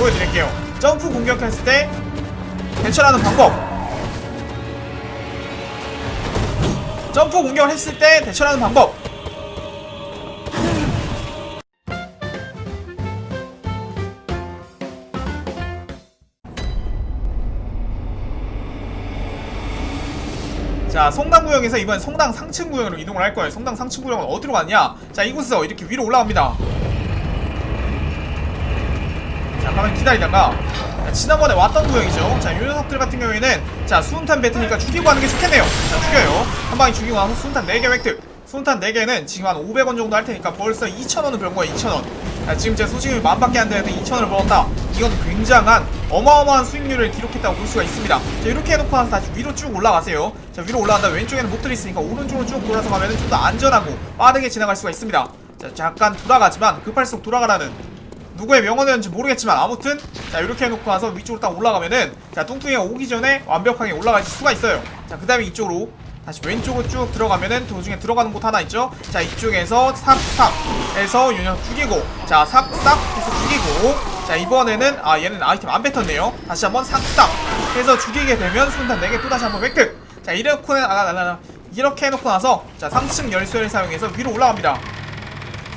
보여드릴게요. 점프 공격했을 때 대처하는 방법. 점프 공격을 했을 때 대처하는 방법. 자, 성당 구역에서 이번 성당 상층 구역으로 이동을 할 거예요. 성당 상층 구역은 어디로 가냐? 자, 이곳에서 이렇게 위로 올라갑니다. 자, 가만 기다리다가 자, 지난번에 왔던 구역이죠. 자, 요 녀석들 같은 경우에는 자, 수은탄 뱉으니까 죽이고 하는 게 좋겠네요. 자, 죽여요. 한 방에 죽이고 나서 수은탄 4개 획득. 수은탄 4개는 지금 한 500원 정도 할 테니까 벌써 2,000원을 벌은 거야, 2,000원. 자, 지금 제 소식이 만밖에 안 되는데 2,000원을 벌었다. 이건 굉장한 어마어마한 수익률을 기록했다고 볼 수가 있습니다. 자, 이렇게 해놓고 나서 다시 위로 쭉 올라가세요. 자, 위로 올라간 다음 왼쪽에는 목들이 있으니까 오른쪽으로 쭉 돌아서 가면 좀 더 안전하고 빠르게 지나갈 수가 있습니다. 자, 잠깐 돌아가지만 급할수록 돌아가라는 누구의 명언이었는지 모르겠지만 아무튼 자 이렇게 해놓고 나서 위쪽으로 딱 올라가면은 자 뚱뚱이가 오기 전에 완벽하게 올라갈 수가 있어요. 자그 다음에 이쪽으로 다시 왼쪽으로 쭉 들어가면은 도중에 들어가는 곳 하나 있죠? 자 이쪽에서 해서 유형 죽이고 자 삭삭 해서 죽이고 자 이번에는 아 얘는 아이템 안 뱉었네요. 다시 한번 삭삭 해서 죽이게 되면 순간 4개 또 다시 한번 획득. 자 이렇게 아, 아, 아, 아, 이렇게 해놓고 나서 자 상층 열쇠를 사용해서 위로 올라갑니다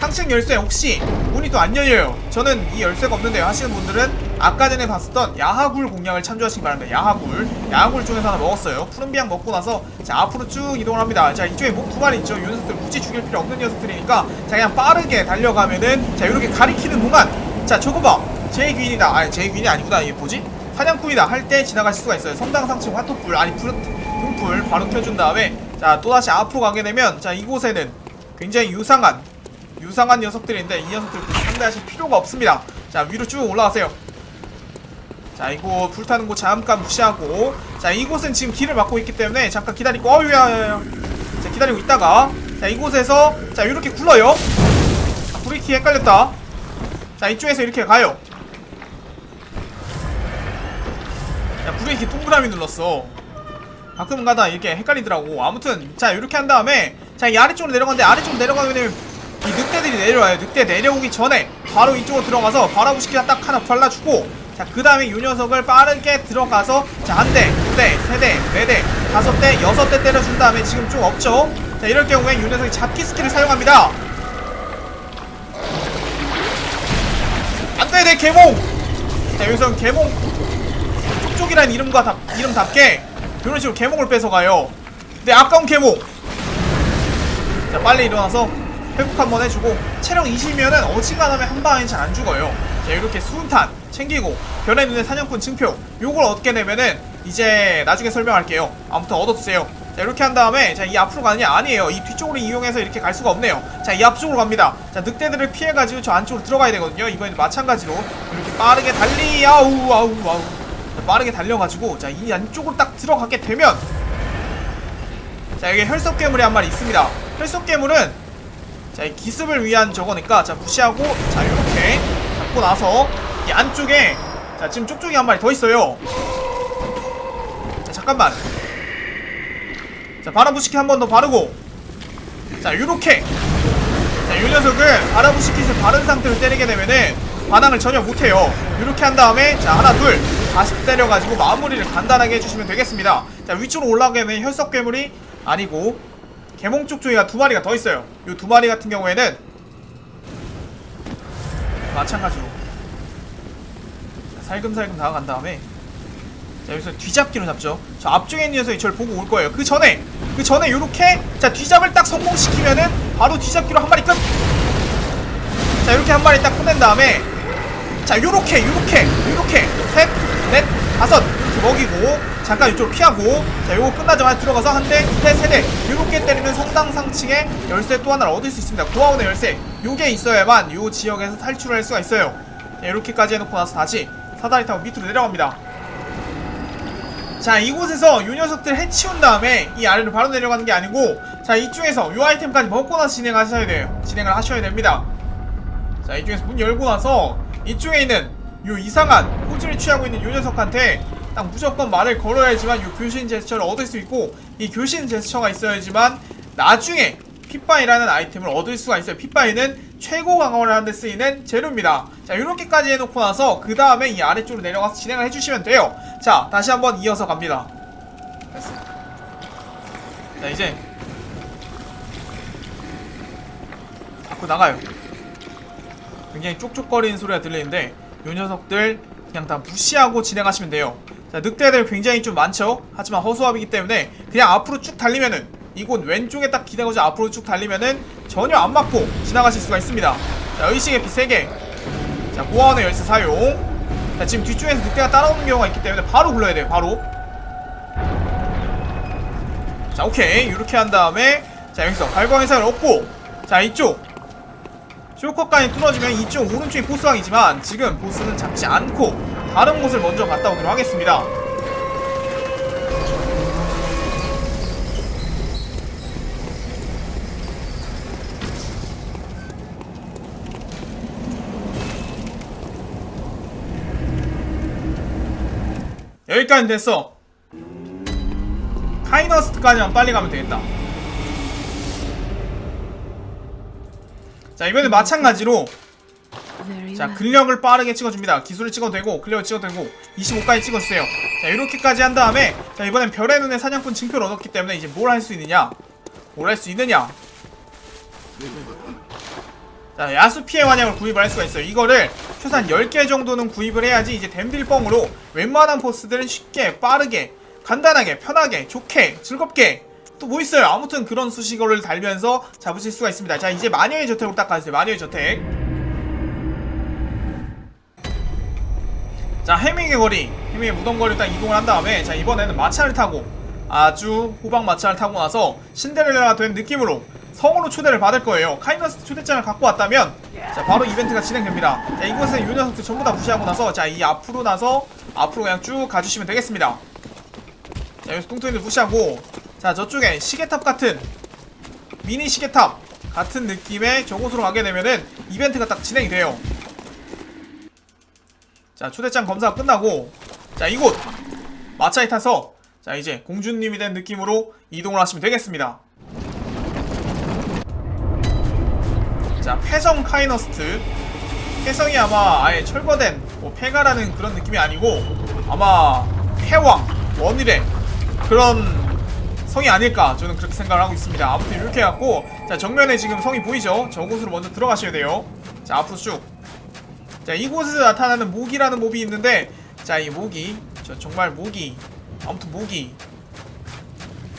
상층 열쇠 혹시 문이 또 안 열려요. 저는 이 열쇠가 없는데요. 하시는 분들은 아까 전에 봤었던 야하굴 공략을 참조하시기 바랍니다. 야하굴. 야하굴 중에서 하나 먹었어요. 푸른비약 먹고 나서 자 앞으로 쭉 이동을 합니다. 자 이쪽에 목두 마리 있죠. 이 녀석들 굳이 죽일 필요 없는 녀석들이니까 자 그냥 빠르게 달려가면은 자 이렇게 가리키는 동안 자 저거 봐. 제 귀인이다. 아니 제 귀인이 아니구나. 이게 뭐지? 사냥꾼이다 할 때 지나갈 수가 있어요. 성당 상층 화토불 아니 불 등불 바로 켜준 다음에 자 또다시 앞으로 가게 되면 자 이곳에는 굉장히 유상한 유상한 녀석들인데 이 녀석들 굳이 상대하실 필요가 없습니다. 자 위로 쭉 올라가세요. 자 이곳 불타는 곳 잠깐 무시하고 자 이곳은 지금 길을 막고 있기 때문에 잠깐 기다리고 어유야야야 자 기다리고 있다가 자 이곳에서 자 이렇게 굴러요. 아, 브레이키 헷갈렸다. 자 이쪽에서 이렇게 가요. 야 브레이키 동그라미 눌렀어. 가끔은 가다 이렇게 헷갈리더라고. 아무튼 자 이렇게 한 다음에 자 이 아래쪽으로 내려가는데 아래쪽으로 내려가게 되면 이 늑대들이 내려와요. 늑대 내려오기 전에 바로 이쪽으로 들어가서 바라부시키다 딱 하나 발라주고 자 그 다음에 이 녀석을 빠르게 들어가서 자 한 대, 두 대, 세 대, 네 대, 다섯 대, 여섯 대 때려준 다음에 지금 좀 없죠? 자 이럴 경우에 이 녀석이 잡기 스킬을 사용합니다. 안 돼 내 개몽! 자 여기서 개몽 쪽쪽이라는 이름과 답, 이름답게 이런 식으로 개몽을 뺏어가요. 내 아까운 개몽! 자 빨리 일어나서 회복 한번 해주고 체력 20이면은 어지간하면 한 방에 잘안 죽어요. 자 이렇게 수은탄 챙기고 별의 눈의 사냥꾼 증표 요걸 얻게 되면은 이제 나중에 설명할게요. 아무튼 얻어두세요. 자 이렇게 한 다음에 자 이 앞으로 가느냐 아니에요. 이 뒤쪽으로 이용해서 이렇게 갈 수가 없네요. 자 이 앞쪽으로 갑니다. 자 늑대들을 피해가지고 저 안쪽으로 들어가야 되거든요. 이번에도 마찬가지로 이렇게 빠르게 달리 아우 아우 아우 자, 빠르게 달려가지고 자 이 안쪽으로 딱 들어가게 되면 자 여기 혈석 괴물이 한 마리 있습니다. 혈석 괴물은 자, 이 기습을 위한 저거니까 자 무시하고 자 이렇게 잡고 나서 이 안쪽에 자 지금 쪽쪽이 한 마리 더 있어요. 자 잠깐만. 자 바라부시키 한 번 더 바르고 자 요렇게 자 요 녀석을 바라부시킷을 바른 상태로 때리게 되면은 반항을 전혀 못해요. 이렇게 한 다음에 자 하나 둘 다시 때려가지고 마무리를 간단하게 해주시면 되겠습니다. 자 위쪽으로 올라가게 되면 혈석 괴물이 아니고 개몽 쪽쪽이가 두 마리가 더 있어요. 요두 마리 같은 경우에는 마찬가지로 자, 살금살금 다가간 다음에 자 여기서 뒤잡기로 잡죠. 저 앞쪽에 있는 녀석이 저를 보고 올 거예요. 그 전에 그 전에 요렇게 자 뒤잡을 딱 성공시키면은 바로 뒤잡기로 한 마리 끝. 자 이렇게 한 마리 딱 끝낸 다음에 자 요렇게 요렇게 요렇게 셋 넷 다섯 이렇게 먹이고 잠깐 이쪽으로 피하고 자 요거 끝나자마자 들어가서 한 대 두 대 세대 요렇게 때리면 성당 상층에 열쇠 또 하나를 얻을 수 있습니다. 고아원의 열쇠 요게 있어야만 요 지역에서 탈출을 할 수가 있어요. 자, 이렇게까지 해놓고 나서 다시 사다리 타고 밑으로 내려갑니다. 자 이곳에서 요 녀석들 해치운 다음에 이 아래로 바로 내려가는 게 아니고 자 이쪽에서 요 아이템까지 먹고 나서 진행하셔야 돼요. 진행을 하셔야 됩니다. 자 이쪽에서 문 열고 나서 이쪽에 있는 요 이상한 호주를 취하고 있는 요 녀석한테 딱 무조건 말을 걸어야지만 요 교신 제스처를 얻을 수 있고 이 교신 제스처가 있어야지만 나중에 핏바이라는 아이템을 얻을 수가 있어요 핏바이는 최고 강화를 하는 데 쓰이는 재료입니다. 자, 이렇게까지 해놓고 나서 그 다음에 이 아래쪽으로 내려가서 진행을 해주시면 돼요. 자, 다시 한번 이어서 갑니다. 됐어. 자, 이제 밖으로 나가요. 굉장히 쪽쪽거리는 소리가 들리는데 요 녀석들 그냥 다 무시하고 진행하시면 돼요. 자, 늑대들 굉장히 좀 많죠? 하지만 허수아비이기 때문에 그냥 앞으로 쭉 달리면은 이곳 왼쪽에 딱 기대고서 앞으로 쭉 달리면은 전혀 안 맞고 지나가실 수가 있습니다. 자, 의식의 비 3개. 자, 모아원의 열쇠 사용. 자, 지금 뒤쪽에서 늑대가 따라오는 경우가 있기 때문에 바로 불러야 돼요, 바로. 자, 오케이. 이렇게 한 다음에 자, 여기서 발광해상을 얻고 자, 이쪽 쇼커까지 뚫어지면 이쪽 오른쪽이 보스왕이지만 지금 보스는 잡지 않고 다른 곳을 먼저 갔다 오기로 하겠습니다. 여기까지 됐어. 카이너스트까지만 빨리 가면 되겠다. 자 이번에 마찬가지로 자. 근력을 빠르게 찍어줍니다. 기술을 찍어도 되고 근력을 찍어도 되고 25까지 찍어주세요. 자 이렇게까지 한 다음에 자 이번엔 별의 눈의 사냥꾼 징표를 얻었기 때문에 이제 뭘 할 수 있느냐? 뭘 할 수 있느냐? 자 야수 피해 환약을 구입을 할 수가 있어요. 이거를 최소한 10개 정도는 구입을 해야지 이제 댐빌뻥으로 웬만한 보스들은 쉽게 빠르게 간단하게 편하게 좋게 즐겁게 또 뭐 있어요? 아무튼 그런 수식어를 달면서 잡으실 수가 있습니다. 자 이제 마녀의 저택으로 딱 가주세요. 마녀의 저택. 자 해밍의 거리. 해밍의 무덤거리를 딱 이동을 한 다음에 자 이번에는 마차를 타고 아주 호박 마차를 타고 나서 신데렐라가 된 느낌으로 성으로 초대를 받을 거예요. 카이너스 초대장을 갖고 왔다면 자 바로 이벤트가 진행됩니다. 자 이곳에 이 녀석들 전부 다 무시하고 나서 자 이 앞으로 나서 앞으로 그냥 쭉 가주시면 되겠습니다. 자 여기서 뚱뚱이들 무시하고 자 저쪽에 시계탑 같은 미니 시계탑 같은 느낌의 저곳으로 가게 되면은 이벤트가 딱 진행이 돼요. 자 초대장 검사가 끝나고 자 이곳 마차에 타서 자 이제 공주님이 된 느낌으로 이동을 하시면 되겠습니다. 자 패성 카이너스트. 패성이 아마 아예 철거된 뭐 폐가라는 그런 느낌이 아니고 아마 패왕 원일의 그런 성이 아닐까 저는 그렇게 생각을 하고 있습니다. 아무튼 이렇게 해갖고 자 정면에 지금 성이 보이죠? 저곳으로 먼저 들어가셔야 돼요. 자 앞으로 쭉. 자 이곳에서 나타나는 모기라는 몹이 있는데 자 이 모기. 저 정말 모기. 아무튼 모기.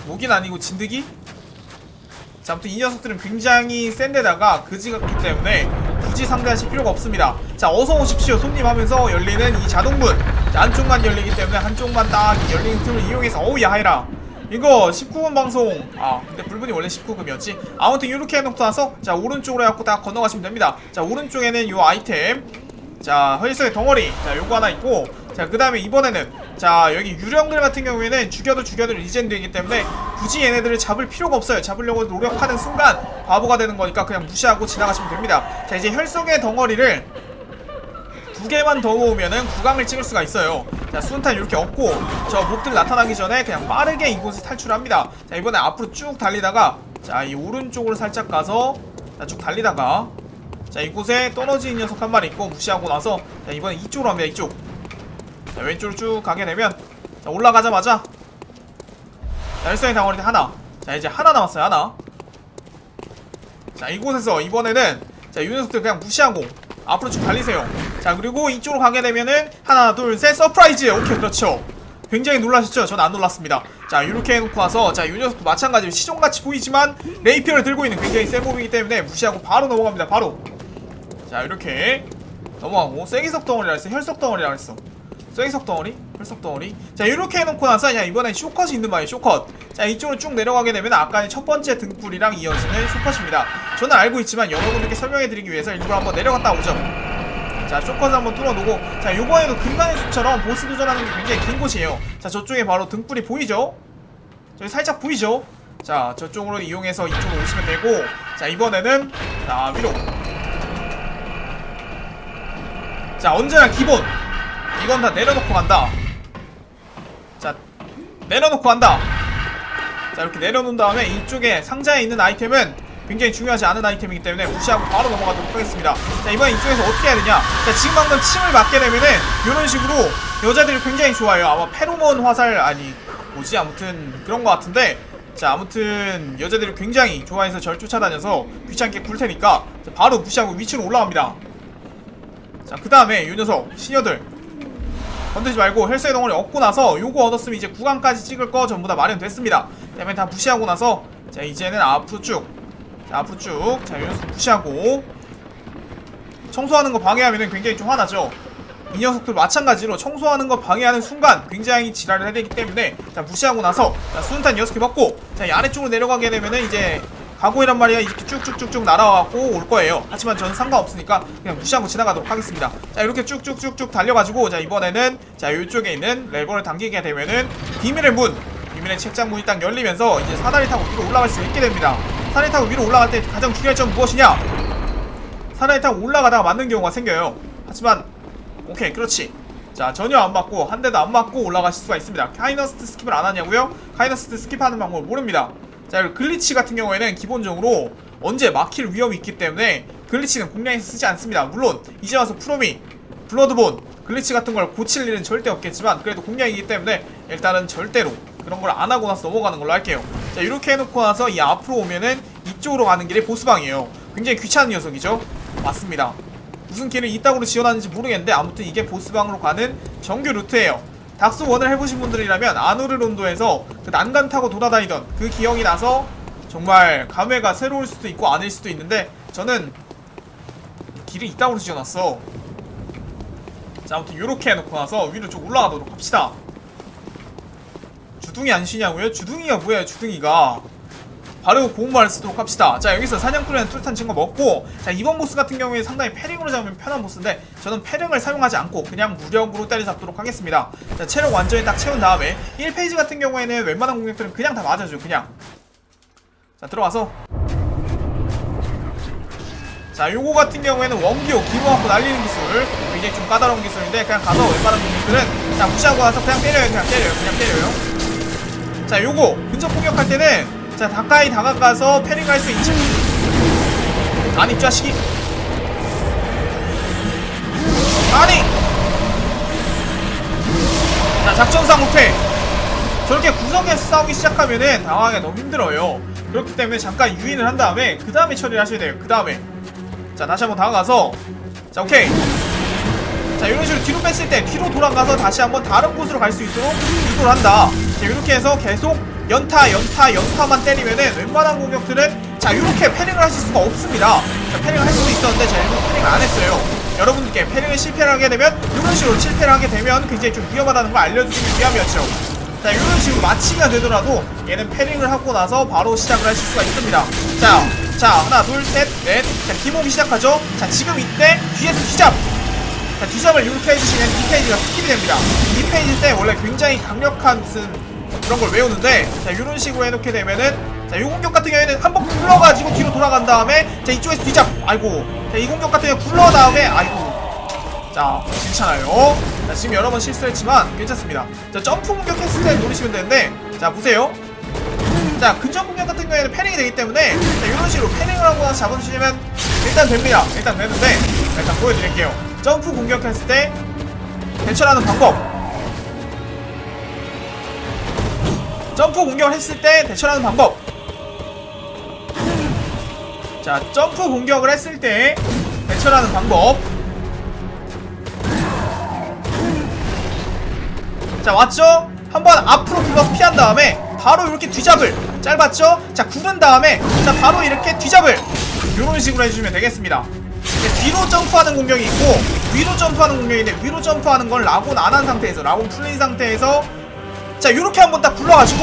모기는 아니고 진드기? 자 아무튼 이 녀석들은 굉장히 센데다가 그지 같기 때문에 굳이 상대하실 필요가 없습니다. 자 어서 오십시오. 손님 하면서 열리는 이 자동문. 자 한쪽만 열리기 때문에 한쪽만 딱 열리는 틈을 이용해서 어우 야해라 이거 19금 방송. 아 근데 불분이 원래 19금이었지? 아무튼 이렇게 해놓고 나서 자 오른쪽으로 해갖고 다 건너가시면 됩니다. 자 오른쪽에는 요 아이템. 자 허리석의 덩어리. 자 요거 하나 있고. 자 그 다음에 이번에는 자 여기 유령들 같은 경우에는 죽여도 죽여도 리젠 되기 때문에 굳이 얘네들을 잡을 필요가 없어요. 잡으려고 노력하는 순간 바보가 되는 거니까 그냥 무시하고 지나가시면 됩니다. 자 이제 혈속의 덩어리를 두 개만 더 모으면은 구강을 찍을 수가 있어요. 자 수은탄 이렇게 얻고 저 몹들 나타나기 전에 그냥 빠르게 이곳을 탈출합니다. 자 이번에 앞으로 쭉 달리다가 자 이 오른쪽으로 살짝 가서 자 쭉 달리다가 자 이곳에 떨어진 녀석 한 마리 있고 무시하고 나서 자 이번엔 이쪽으로 갑니다 이쪽. 자 왼쪽으로 쭉 가게 되면 자 올라가자마자 자 열성의 당원이 하나. 자 이제 하나 남았어요 하나. 자 이곳에서 이번에는 자이 녀석들 그냥 무시하고 앞으로 쭉 달리세요 자 그리고 이쪽으로 가게 되면은 하나 둘 셋 서프라이즈 오케이 그렇죠 굉장히 놀라셨죠? 전 안 놀랐습니다. 자, 이렇게 해놓고 와서, 자, 이 녀석도 마찬가지로 시종같이 보이지만, 레이피어를 들고 있는 굉장히 센 몸이기 때문에 무시하고 바로 넘어갑니다. 바로. 자, 이렇게 넘어가고, 쐐기석 덩어리라 했어. 혈석 덩어리라 했어. 쐐기석 덩어리? 혈석 덩어리? 자, 이렇게 해놓고 나서, 그냥 이번엔 쇼컷이 있는 말이에요, 쇼컷. 자, 이쪽으로 쭉 내려가게 되면, 아까의 첫 번째 등불이랑 이어지는 쇼컷입니다. 저는 알고 있지만, 여러분들께 설명해드리기 위해서 일부러 한번 내려갔다 오죠. 자 쇼컷 한번 뚫어놓고 자 요번에도 금간의 숲처럼 보스 도전하는 게 굉장히 긴 곳이에요. 자 저쪽에 바로 등불이 보이죠? 저기 살짝 보이죠? 자 저쪽으로 이용해서 이쪽으로 오시면 되고 자 이번에는 자 위로. 자 언제나 기본. 이건 다 내려놓고 간다. 자 내려놓고 간다. 자 이렇게 내려놓은 다음에 이쪽에 상자에 있는 아이템은 굉장히 중요하지 않은 아이템이기 때문에 무시하고 바로 넘어가도록 하겠습니다. 자, 이번 이쪽에서 어떻게 해야 되냐? 자, 지금 방금 침을 맞게 되면은 이런 식으로 여자들이 굉장히 좋아요. 아마 페로몬 화살 아니 뭐지 아무튼 그런 것 같은데 자 아무튼 여자들이 굉장히 좋아해서 절 쫓아다녀서 귀찮게 굴 테니까 자, 바로 무시하고 위치로 올라갑니다. 자 그 다음에 요 녀석 시녀들 건들지 말고 헬스의 덩어리 얻고 나서 요거 얻었으면 이제 구간까지 찍을 거 전부 다 마련됐습니다. 그 다음에 다 무시하고 나서 자 이제는 앞으로 쭉. 자 앞으로 쭉. 자요 녀석 무시하고 청소하는 거 방해하면 굉장히 좀 화나죠. 이 녀석들 마찬가지로 청소하는 거 방해하는 순간 굉장히 지랄을 해야 되기 때문에 자 무시하고 나서 자 수은탄 6개 먹고 자 이 아래쪽으로 내려가게 되면은 이제 가고이란 말이야 이렇게 쭉쭉쭉쭉 날아와갖고 올 거예요 하지만 저는 상관없으니까 그냥 무시하고 지나가도록 하겠습니다 자 이렇게 쭉쭉쭉쭉 달려가지고 자 이번에는 자 이쪽에 있는 레버를 당기게 되면은 비밀의 문 비밀의 책장 문이 딱 열리면서 이제 사다리 타고 위로 올라갈 수 있게 됩니다 사다리 타고 위로 올라갈 때 가장 중요한 점은 무엇이냐? 사다리 타고 올라가다가 맞는 경우가 생겨요. 하지만 오케이 그렇지. 자 전혀 안 맞고 한 대도 안 맞고 올라가실 수가 있습니다. 카이너스트 스킵을 안 하냐고요? 카이너스트 스킵하는 방법을 모릅니다. 자 그리고 글리치 같은 경우에는 기본적으로 언제 막힐 위험이 있기 때문에 글리치는 공략에서 쓰지 않습니다. 물론 이제 와서 프로미 블러드본 글리치 같은 걸 고칠 일은 절대 없겠지만 그래도 공략이기 때문에 일단은 절대로 그런 걸 안 하고 나서 넘어가는 걸로 할게요 자 이렇게 해놓고 나서 이 앞으로 오면은 이쪽으로 가는 길이 보스방이에요 굉장히 귀찮은 녀석이죠 맞습니다 무슨 길을 이따구로 지어놨는지 모르겠는데 아무튼 이게 보스방으로 가는 정규 루트예요. 닥스 1을 해보신 분들이라면 아누르론도에서 그 난간 타고 돌아다니던 그 기억이 나서 정말 감회가 새로울 수도 있고 아닐 수도 있는데 저는 길을 이따구로 지어놨어. 자 아무튼 요렇게 해놓고 나서 위로 좀 올라가도록 합시다. 주둥이 안 쉬냐고요? 주둥이가 뭐예요 주둥이가. 바로 고운말을 쓰도록 합시다. 자 여기서 사냥꾼이라는 뚜렷한 친구 먹고 자 이번 보스 같은 경우에 상당히 패링으로 잡으면 편한 보스인데 저는 패링을 사용하지 않고 그냥 무력으로 때려잡도록 하겠습니다. 자 체력 완전히 딱 채운 다음에 1페이지 같은 경우에는 웬만한 공격들은 그냥 다 맞아줘 그냥. 자 들어가서. 자 요거 같은 경우에는 원기호 기모 갖고 날리는 기술. 굉장히 좀 까다로운 기술인데 그냥 가서 웬만한 공격들은 자 무시하고 가서 그냥 때려요 그냥 때려요 그냥 때려요 자 요거 근접 공격할 때는 자 가까이 다가가서 패링할 수 있지. 아니 이 자식이. 아니! 자 작전상 못해 저렇게 구석에서 싸우기 시작하면은 당황하기가 너무 힘들어요. 그렇기 때문에 잠깐 유인을 한 다음에 그 다음에 처리를 하셔야 돼요. 그 다음에. 자 다시 한번 다가가서. 자 오케이 자 이런 식으로 뒤로 뺐을 때 뒤로 돌아가서 다시 한번 다른 곳으로 갈 수 있도록 유도를 한다. 자 이렇게 해서 계속 연타 연타 연타만 때리면은 웬만한 공격들은 자 이렇게 패링을 하실 수가 없습니다. 자, 패링을 할 수도 있었는데 제가 일부러 패링을 안 했어요. 여러분들께 패링을 실패를 하게 되면 이런 식으로 실패를 하게 되면 굉장히 좀 위험하다는 걸 알려드리기 위함이었죠. 자 이런 식으로 마치가 되더라도 얘는 패링을 하고 나서 바로 시작을 하실 수가 있습니다. 자, 자 하나 둘 셋넷자 기목이 시작하죠? 자 지금 이때 뒤에서 휘잡 자, 뒤잡을 이렇게 해주시면 이 페이지가 스킵이 됩니다. 이 페이지 때 원래 굉장히 강력한 무슨 그런 걸 외우는데 자 이런 식으로 해놓게 되면은 자 이 공격 같은 경우에는 한 번 굴러가지고 뒤로 돌아간 다음에 자 이쪽에서 뒤잡 아이고. 자 이 공격 같은 경우 굴러 다음에 아이고. 자 괜찮아요. 자 지금 여러 번 실수했지만 괜찮습니다. 자 점프 공격했을 때 노리시면 되는데 자 보세요. 자 근접 공격 같은 경우에는 패링이 되기 때문에 자 이런 식으로 패링을 하고 나서 잡아주시면 일단 됩니다. 일단 되는데 일단 보여드릴게요 점프 공격했을 때 대처하는 방법. 점프 공격을 했을 때 대처하는 방법. 자 점프 공격을 했을 때 대처하는 방법. 자 왔죠? 한번 앞으로 굴러서 피한 다음에 바로 이렇게 뒤잡을. 짧았죠? 자 구른 다음에 자 바로 이렇게 뒤잡을. 이런 식으로 해주시면 되겠습니다 뒤로 점프하는 공격이 있고 위로 점프하는 공격인데 위로 점프하는 건 라곤 안 한 상태에서 라곤 풀린 상태에서 자 이렇게 한번 딱 굴러가지고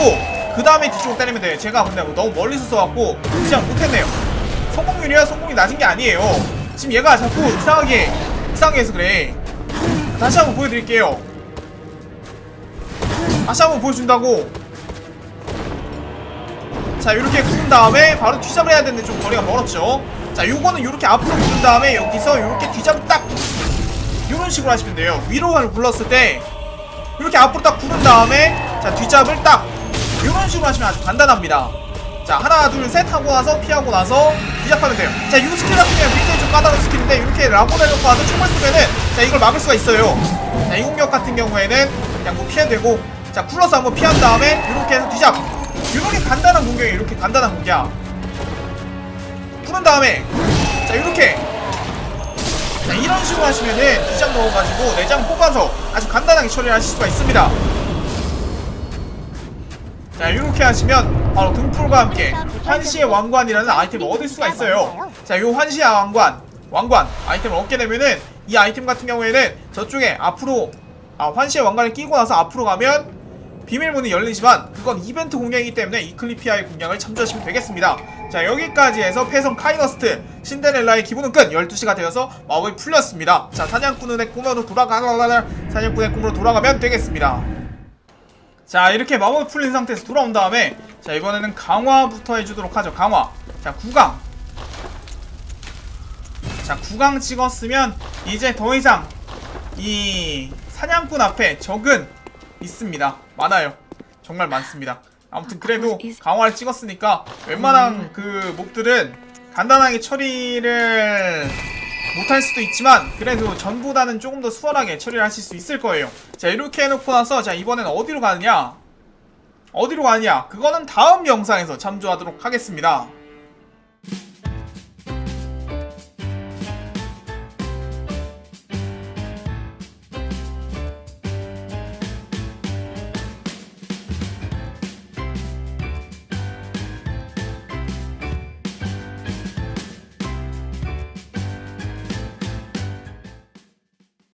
그 다음에 뒤쪽으로 때리면 돼요. 제가 근데 너무 멀리서 써갖고 그냥 못했네요. 성공률이야? 성공이 낮은 게 아니에요. 지금 얘가 자꾸 이상하게 이상하게 해서 그래. 다시 한번 보여드릴게요. 다시 한번 보여준다고. 자 이렇게 구른 다음에 바로 뒤잡을 해야 되는데 좀 거리가 멀었죠 자 요거는 이렇게 앞으로 구른 다음에 여기서 이렇게 뒤잡을 딱 이런 식으로 하시면 돼요. 위로를 굴렀을 때 이렇게 앞으로 딱 구른 다음에 자 뒤잡을 딱 이런 식으로 하시면 아주 간단합니다. 자 하나 둘 셋 하고 나서 피하고 나서 시작하면 돼요. 자이 스킬 같은 경우는 굉장히 좀 까다로운 스킬인데 이렇게 라고를 놓고 와서 총을 쏘면은 자 이걸 막을 수가 있어요. 자이 공격 같은 경우에는 그냥 뭐 피해야 되고 자 쿨러스 한번 피한 다음에 이렇게 해서 뒤잡. 이렇게 간단한 공격이에요. 이렇게 간단한 공격 푸른 다음에 자 이렇게 자, 이런 식으로 하시면은 두장 넣어가지고 네장 뽑아서 아주 간단하게 처리를 하실 수가 있습니다. 자, 이렇게 하시면 바로 등풀과 함께 환시의 왕관이라는 아이템을 얻을 수가 있어요. 자, 요 환시의 왕관, 왕관 아이템을 얻게 되면은 이 아이템 같은 경우에는 저쪽에 앞으로 아, 환시의 왕관을 끼고 나서 앞으로 가면 비밀문이 열리지만 그건 이벤트 공략이기 때문에 이클리피아의 공략을 참조하시면 되겠습니다. 자 여기까지 해서 패성 카이너스트 신데렐라의 기본은 끝 12시가 되어서 마법이 풀렸습니다. 자 사냥꾼의 꿈으로 돌아가 사냥꾼의 꿈으로 돌아가면 되겠습니다. 자 이렇게 마법이 풀린 상태에서 돌아온 다음에 자 이번에는 강화부터 해주도록 하죠. 강화 자 구강 자 구강 찍었으면 이제 더 이상 이 사냥꾼 앞에 적은 있습니다. 많아요. 정말 많습니다. 아무튼 그래도 강화를 찍었으니까 웬만한 그 몹들은 간단하게 처리를 못할 수도 있지만 그래도 전보다는 조금 더 수월하게 처리를 하실 수 있을 거예요. 자 이렇게 해놓고 나서 자 이번엔 어디로 가느냐? 어디로 가느냐? 그거는 다음 영상에서 참조하도록 하겠습니다.